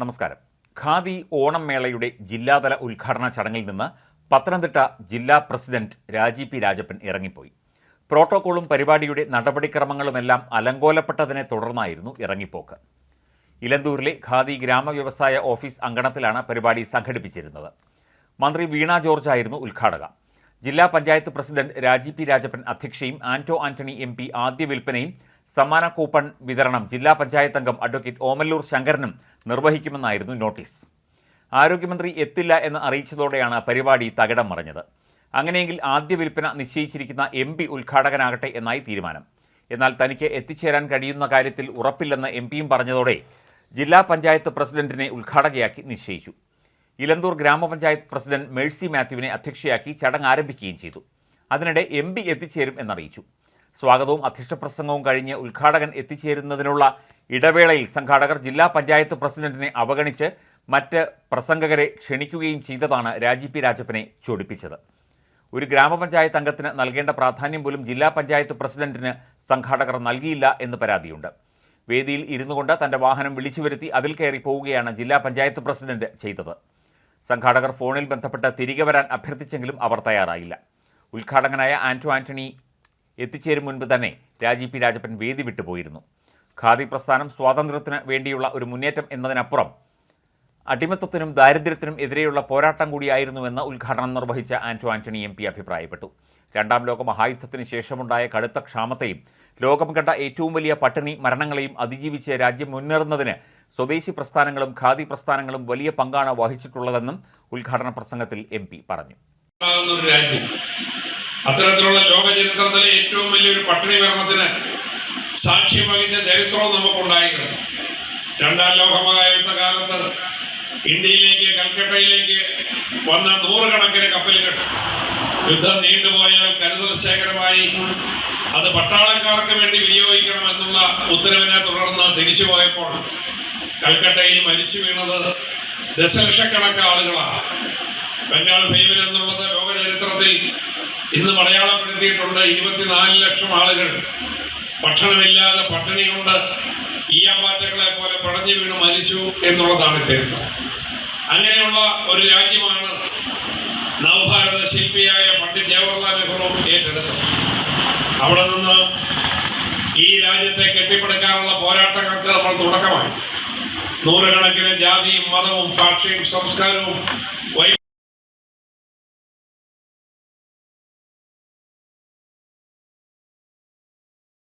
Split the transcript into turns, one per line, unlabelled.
നമസ്കാരം. ഖാദി ഓണം മേളയുടെ ജില്ലാതല ഉദ്ഘാടന ചടങ്ങിൽ നിന്ന് പത്തനംതിട്ട ജില്ലാ പ്രസിഡന്റ് രാജി പി രാജപ്പൻ ഇറങ്ങിപ്പോയി. പ്രോട്ടോകോളും പരിപാടിയുടെ നടപടിക്രമങ്ങളുമെല്ലാം അലങ്കോലപ്പെട്ടതിനെ തുടർന്നായിരുന്നു ഇറങ്ങിപ്പോക്ക്. ഇലന്തൂരിലെ ഖാദി ഗ്രാമവ്യവസായ ഓഫീസ് അങ്കണത്തിലാണ് പരിപാടി സംഘടിപ്പിച്ചിരുന്നത്. മന്ത്രി വീണ ജോർജ് ആയിരുന്നു ഉദ്ഘാടക. ജില്ലാ പഞ്ചായത്ത് പ്രസിഡന്റ് രാജി പി രാജപ്പൻ അധ്യക്ഷയും ആന്റോ ആന്റണി എം ആദ്യ വിൽപ്പനയും സമ്മാന കൂപ്പൺ വിതരണം ജില്ലാ പഞ്ചായത്ത് അംഗം അഡ്വക്കേറ്റ് ഓമല്ലൂർ ശങ്കരനും നിർവഹിക്കുമെന്നായിരുന്നു നോട്ടീസ്. ആരോഗ്യമന്ത്രി എത്തില്ല എന്ന് അറിയിച്ചതോടെയാണ് പരിപാടി തകിടം മറിഞ്ഞത്. അങ്ങനെയെങ്കിൽ ആദ്യ വിൽപ്പന നിശ്ചയിച്ചിരിക്കുന്ന എം പി ഉദ്ഘാടകനാകട്ടെ എന്നായി തീരുമാനം. എന്നാൽ തനിക്ക് എത്തിച്ചേരാൻ കഴിയുന്ന കാര്യത്തിൽ ഉറപ്പില്ലെന്ന് എം പിയും പറഞ്ഞതോടെ ജില്ലാ പഞ്ചായത്ത് പ്രസിഡന്റിനെ ഉദ്ഘാടകയാക്കി നിശ്ചയിച്ചു. ഇലന്തൂർ ഗ്രാമപഞ്ചായത്ത് പ്രസിഡന്റ് മേഴ്സി മാത്യുവിനെ അധ്യക്ഷയാക്കി ചടങ്ങ് ആരംഭിക്കുകയും ചെയ്തു. അതിനിടെ എം പി എത്തിച്ചേരും എന്നറിയിച്ചു. സ്വാഗതവും അധ്യക്ഷ പ്രസംഗവും കഴിഞ്ഞ് ഉദ്ഘാടകൻ എത്തിച്ചേരുന്നതിനുള്ള ഇടവേളയിൽ സംഘാടകർ ജില്ലാ പഞ്ചായത്ത് പ്രസിഡന്റിനെ അവഗണിച്ച് മറ്റ് പ്രസംഗകരെ ക്ഷണിക്കുകയും ചെയ്തതാണ് രാജി പി രാജപ്പനെ ചൊടിപ്പിച്ചത്. ഒരു ഗ്രാമപഞ്ചായത്ത് അംഗത്തിന് നൽകേണ്ട പ്രാധാന്യം പോലും ജില്ലാ പഞ്ചായത്ത് പ്രസിഡന്റിന് സംഘാടകർ നൽകിയില്ല എന്ന് പരാതിയുണ്ട്. വേദിയിൽ ഇരുന്നു കൊണ്ട് തന്റെ വാഹനം വിളിച്ചു വരുത്തി അതിൽ കയറി പോവുകയാണ് ജില്ലാ പഞ്ചായത്ത് പ്രസിഡന്റ് ചെയ്തത്. സംഘാടകർ ഫോണിൽ ബന്ധപ്പെട്ട് തിരികെ വരാൻ അഭ്യർത്ഥിച്ചെങ്കിലും അവർ തയ്യാറായില്ല. ഉദ്ഘാടകനായ ആന്റോ ആന്റണി എത്തിച്ചേരും മുൻപ് തന്നെ രാജി പി രാജപ്പൻ വേദി വിട്ടുപോയിരുന്നു ഖാദി പ്രസ്ഥാനം സ്വാതന്ത്ര്യത്തിന് വേണ്ടിയുള്ള ഒരു മുന്നേറ്റം എന്നതിനപ്പുറം അടിമത്തത്തിനും ദാരിദ്ര്യത്തിനും എതിരെയുള്ള പോരാട്ടം കൂടിയായിരുന്നുവെന്ന് ഉദ്ഘാടനം നിർവഹിച്ച ആന്റോ ആന്റണി എം പി അഭിപ്രായപ്പെട്ടു. രണ്ടാം ലോക മഹായുദ്ധത്തിന് ശേഷമുണ്ടായ കടുത്ത ക്ഷാമത്തെയും ലോകം കണ്ട ഏറ്റവും വലിയ പട്ടിണി മരണങ്ങളെയും അതിജീവിച്ച് രാജ്യം മുന്നേറുന്നതിന് സ്വദേശി പ്രസ്ഥാനങ്ങളും ഖാദി പ്രസ്ഥാനങ്ങളും വലിയ പങ്കാണ് വഹിച്ചിട്ടുള്ളതെന്നും ഉദ്ഘാടന പ്രസംഗത്തിൽ എം പറഞ്ഞു.
അത്തരത്തിലുള്ള ലോക ചരിത്രത്തിലെ ഏറ്റവും വലിയൊരു പട്ടിണി മരണത്തിന് സാക്ഷ്യം വഹിച്ച ചരിത്രവും നമുക്കുണ്ടായിട്ടുണ്ട്. രണ്ടാം ലോകമഹായുദ്ധ കാലത്ത് ഇന്ത്യയിലേക്ക് കൽക്കട്ടയിലേക്ക് വന്ന നൂറുകണക്കിന് കപ്പലുകൾ യുദ്ധം നീണ്ടുപോയാൽ കരുതൽ ശേഖരമായി അത് പട്ടാളക്കാർക്ക് വേണ്ടി വിനിയോഗിക്കണമെന്നുള്ള ഉത്തരവിനെ തുടർന്ന് തിരിച്ചു പോയപ്പോൾ കൽക്കട്ടയിൽ മരിച്ചു വീണത് ദശലക്ഷക്കണക്ക് ആളുകളാണ്. ബംഗാൾ ഭീമൻ എന്നുള്ളത് ലോക ചരിത്രത്തിൽ ഇന്ന് മലയാളപ്പെടുത്തിയിട്ടുണ്ട് ഇരുപത്തിനാല് ലക്ഷം ആളുകൾ. ഭക്ഷണമില്ലാതെ പട്ടിണി കൊണ്ട് ഈയാമ്പാറ്റകളെ പോലെ പടഞ്ഞു വീണ് മരിച്ചു എന്നുള്ളതാണ് ചരിത്രം. അങ്ങനെയുള്ള ഒരു രാജ്യമാണ് നവഭാരത ശില്പിയായ പണ്ഡിറ്റ് ജവഹർലാൽ നെഹ്റു ഏറ്റെടുത്തത്. അവിടെ നിന്ന് ഈ രാജ്യത്തെ കെട്ടിപ്പടുക്കാനുള്ള പോരാട്ടങ്ങൾക്ക് നമ്മൾ തുടക്കമായി. നൂറുകണക്കിന് ജാതിയും മതവും ഭാഷയും സംസ്കാരവും